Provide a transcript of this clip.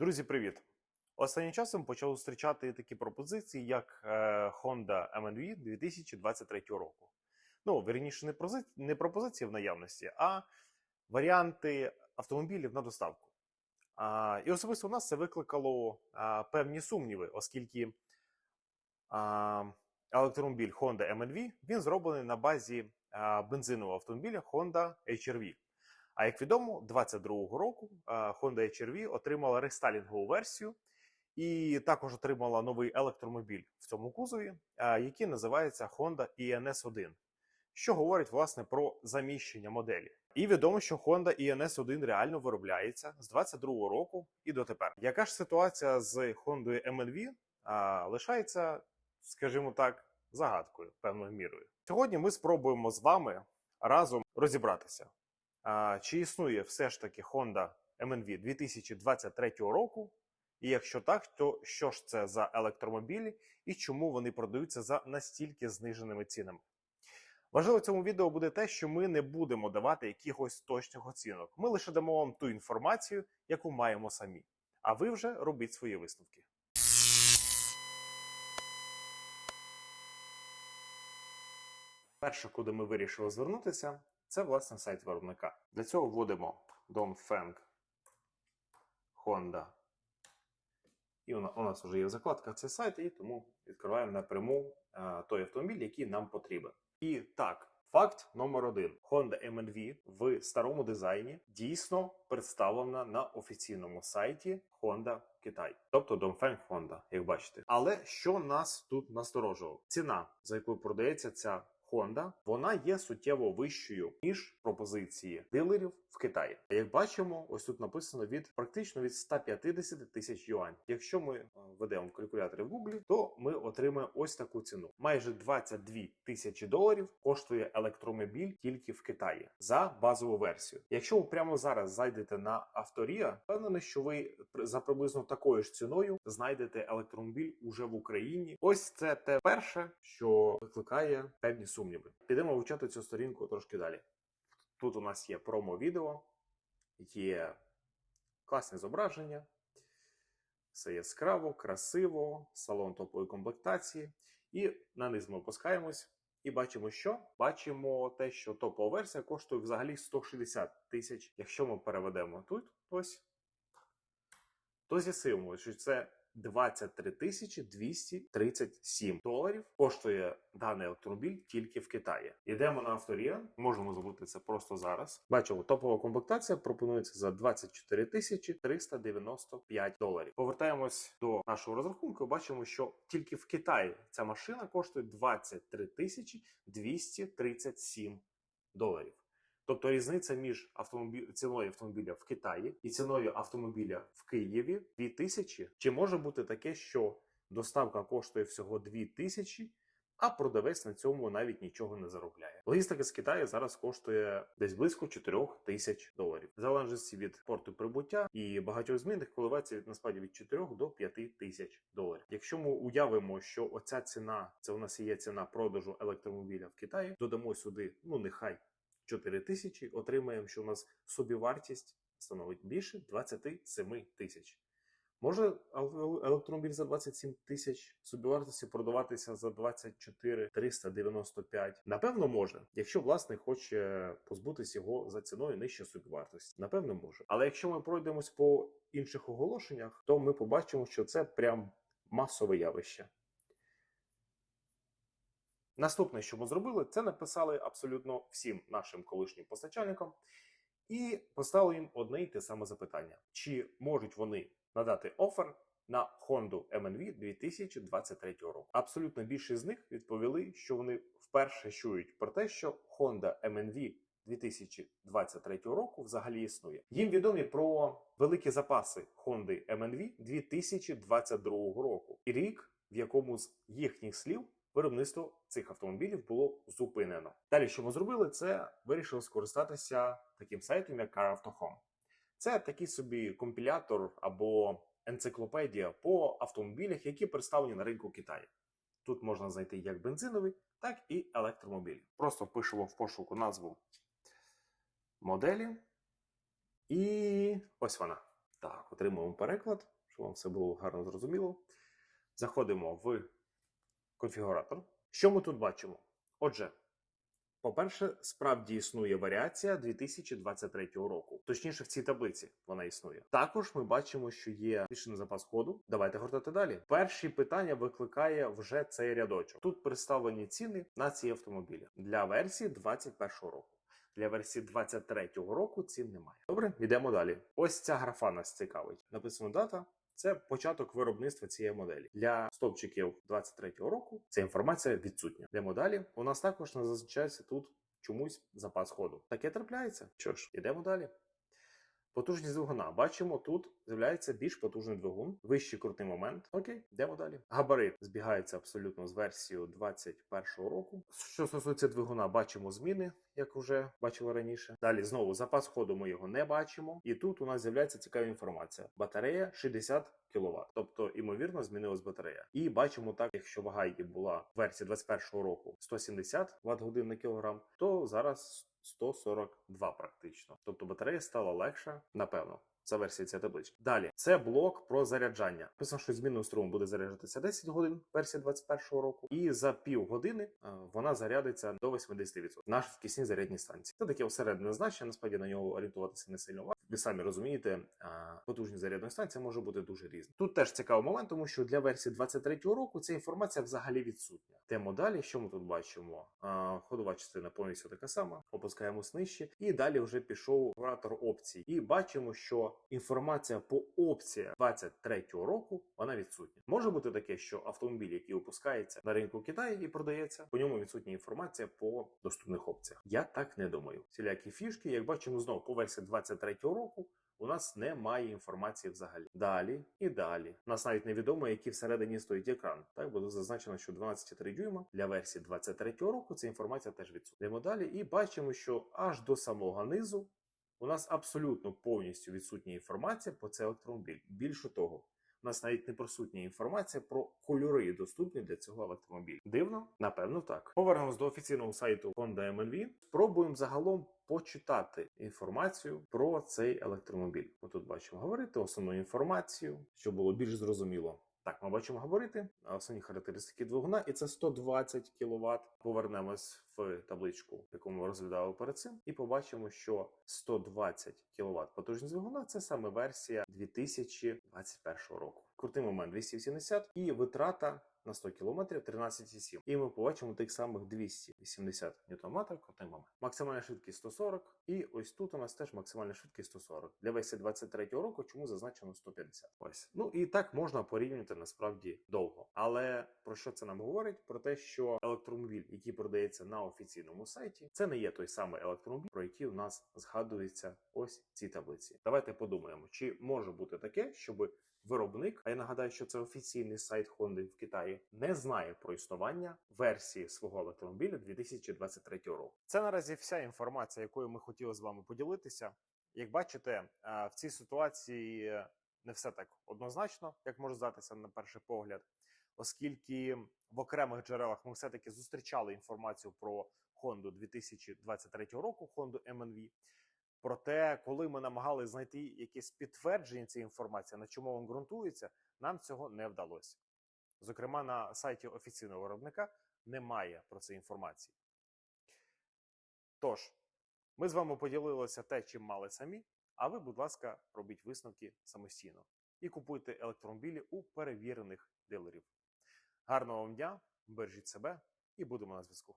Друзі, привіт! Останнім часом почав зустрічати такі пропозиції, як е, Honda MNV 2023 року. Ну, вірніше, не, пропозиції в наявності, а варіанти автомобілів на доставку. І особисто у нас це викликало певні сумніви, оскільки електромобіль Honda MNV він зроблений на базі а, бензинового автомобіля Honda HR-V. А як відомо, 22-го року Honda HR-V отримала рестайлінгову версію і також отримала новий електромобіль в цьому кузові, який називається Honda ENS 1 що говорить власне про заміщення моделі. І відомо, що Honda ENS 1 реально виробляється з 22-го року і дотепер. Яка ж ситуація з Honda MNV лишається, скажімо так, загадкою певною мірою. Сьогодні ми спробуємо з вами разом розібратися, чи існує все ж таки Honda MNV 2023 року, і якщо так, то що ж це за електромобілі і чому вони продаються за настільки зниженими цінами? Важливо цьому відео буде те, що ми не будемо давати якихось точних оцінок. Ми лише дамо вам ту інформацію, яку маємо самі. А ви вже робіть свої висновки. Перше, куди ми вирішили звернутися, це власне сайт виробника. Для цього вводимо Dongfeng Honda. І у нас вже є закладка цей сайт, і тому відкриваємо напряму е, той автомобіль, який нам потрібен. І так, факт номер один: Honda MNV в старому дизайні дійсно представлена на офіційному сайті Honda Китай, тобто Dongfeng Honda, як бачите. Але що нас тут насторожувало? Ціна, за якою продається ця Honda, вона є суттєво вищою ніж пропозиції дилерів в Китаї. Як бачимо, ось тут написано від практично від 150 тисяч юань. Якщо ми е, введемо в калькуляторі в Google, то ми отримаємо ось таку ціну. Майже 22 тисячі доларів коштує електромобіль тільки в Китаї за базову версію. Якщо ви прямо зараз зайдете на авторія, впевнений, що ви за приблизно такою ж ціною знайдете електромобіль уже в Україні. Ось це те перше, що викликає певні сумніви. Підемо вивчати цю сторінку трошки далі. Тут у нас є промо-відео, є класне зображення, все яскраво, красиво, салон топової комплектації. І на низ ми опускаємось і бачимо, що бачимо те, що топова версія коштує взагалі 160 тисяч. Якщо ми переведемо тут, ось то з'ясуємо, що це 23 тисячі 237 доларів коштує даний електромобіль тільки в Китаї. Йдемо на авторія. Можемо зробити це просто зараз. Бачимо, топова комплектація пропонується за 24 тисячі 395 доларів. Повертаємось до нашого розрахунку. Бачимо, що тільки в Китаї ця машина коштує 23 тисячі 237 доларів. Тобто різниця між автомобіль ціною автомобіля в Китаї і ціною автомобіля в Києві 2000. Чи може бути таке, що доставка коштує всього 2000, а продавець на цьому навіть нічого не заробляє? Логістика з Китаю зараз коштує десь близько 4 тисяч доларів, залежності від порту прибуття і багатьох змінних коливається від насправді від 4 до 5 тисяч доларів. Якщо ми уявимо, що оця ціна це у нас є ціна продажу електромобіля в Китаї, додамо сюди, ну нехай 4 тисячі, отримаємо, що у нас собівартість становить більше 27 тисяч. Може ел- електромобіль за 27 тисяч собівартості продаватися за 24 395? Напевно, може, якщо власник хоче позбутися його за ціною нижче собівартості. Напевно, може. Але якщо ми пройдемось по інших оголошеннях, то ми побачимо, що це прям масове явище. Наступне, що ми зробили, це написали абсолютно всім нашим колишнім постачальникам і поставили їм одне й те саме запитання: чи можуть вони надати офер на Honda MNV 2023 року? Абсолютно більшість з них відповіли, що вони вперше чують про те, що Honda MNV 2023 року взагалі існує. Їм відомі про великі запаси Honda MNV 2022 року і рік, в якому з їхніх слів виробництво цих автомобілів було зупинено. Далі, що ми зробили, це вирішили скористатися таким сайтом, як Car Auto Це такий собі компілятор або енциклопедія по автомобілях, які представлені на ринку Китаю. Тут можна знайти як бензинові, так і електромобілі. Просто впишемо в пошуку назву моделі, і ось вона. Так, отримуємо переклад, щоб вам все було гарно зрозуміло. Заходимо в конфігуратор. Що ми тут бачимо? Отже, по-перше, справді існує варіація 2023 року. Точніше, в цій таблиці вона існує. Також ми бачимо, що є збільшений запас ходу. Давайте гортати далі. Перші питання викликає вже цей рядочок. Тут представлені ціни на ці автомобілі для версії 2021 року. Для версії 23-го року цін немає. Добре, йдемо далі. Ось ця графа нас цікавить. Написано дата. Це початок виробництва цієї моделі для стовпчиків 23-го року. Ця інформація відсутня. Йдемо далі. У нас також не зазначається тут чомусь запас ходу. Таке трапляється. Що ж, йдемо далі. Потужність двигуна. Бачимо, тут з'являється більш потужний двигун, вищий крутий момент. Окей, йдемо далі. Габарит збігається абсолютно з версією 21 року. Що стосується двигуна, бачимо зміни, як вже бачили раніше. Далі знову запас ходу ми його не бачимо. І тут у нас з'являється цікава інформація. Батарея 60 кВт. Тобто, імовірно, змінилась батарея. І бачимо так, якщо вага її була в версії 21 року 170 Вт годин на кілограм, то зараз 142 практично. Тобто батарея стала легша, напевно. Це версія цієї таблички. Далі це блок про заряджання. Писано, що змінною струму буде заряджатися 10 годин версія 21 року, і за пів години е, вона зарядиться до 80%. в швидкісні зарядні станції. Це таке осередне значення. Насправді на нього орієнтуватися не сильно важко. Ви самі розумієте, потужність зарядної станції може бути дуже різна. Тут теж цікавий момент, тому що для версії 23 року ця інформація взагалі відсутня. Тему далі, що ми тут бачимо? Ходова частина повністю така сама. Опускаємось нижче, і далі вже пішов оператор опцій. І бачимо, що інформація по опціях 23-го року вона відсутня. Може бути таке, що автомобіль, який опускається на ринку Китаю і продається, по ньому відсутня інформація по доступних опціях. Я так не думаю. Всілякі фішки, як бачимо, знову по версії 23-го року. У нас немає інформації взагалі. Далі і далі. Нас навіть невідомо, який всередині стоїть екран. Так буде зазначено, що 12,3 дюйма для версії 23-го року ця інформація теж відсутня. Йдемо далі і бачимо, що аж до самого низу у нас абсолютно повністю відсутня інформація про цей електромобіль. Більше того, у нас навіть не присутня інформація про кольори, доступні для цього електромобіля. Дивно, напевно, так. Повернемось до офіційного сайту Honda MNV. Спробуємо загалом почитати інформацію про цей електромобіль. Ми тут бачимо говорити основну інформацію, щоб було більш зрозуміло. Так, ми бачимо говорити основні характеристики двигуна, і це 120 кВт. Повернемось в табличку, яку ми розглядали перед цим, і побачимо, що 120 кВт потужність двигуна це саме версія 2021 року. Крутий момент 280 і витрата на 100 км 13,7. І ми побачимо тих самих 280 Нм крутий момент. Максимальна швидкість 140, і ось тут у нас теж максимальна швидкість 140. Для версії 23 року чому зазначено 150. Ось. Ну і так можна порівнювати насправді довго. Але про що це нам говорить? Про те, що електромобіль, який продається на офіційному сайті, це не є той самий електромобіль, про який у нас згадується ось в цій таблиці. Давайте подумаємо, чи може бути таке, щоб Виробник, а я нагадаю, що це офіційний сайт Honda в Китаї, не знає про існування версії свого електромобіля 2023 року. Це наразі вся інформація, якою ми хотіли з вами поділитися. Як бачите, е, в цій ситуації не все так однозначно, як може здатися на перший погляд, оскільки в окремих джерелах ми все-таки зустрічали інформацію про Honda 2023 року, Honda MNV. Проте, коли ми намагалися знайти якесь підтвердження цієї інформації, на чому він ґрунтується, нам цього не вдалося. Зокрема, на сайті офіційного виробника немає про це інформації. Тож, ми з вами поділилися те, чим мали самі. А ви, будь ласка, робіть висновки самостійно і купуйте електромобілі у перевірених дилерів. Гарного вам дня, бережіть себе і будемо на зв'язку.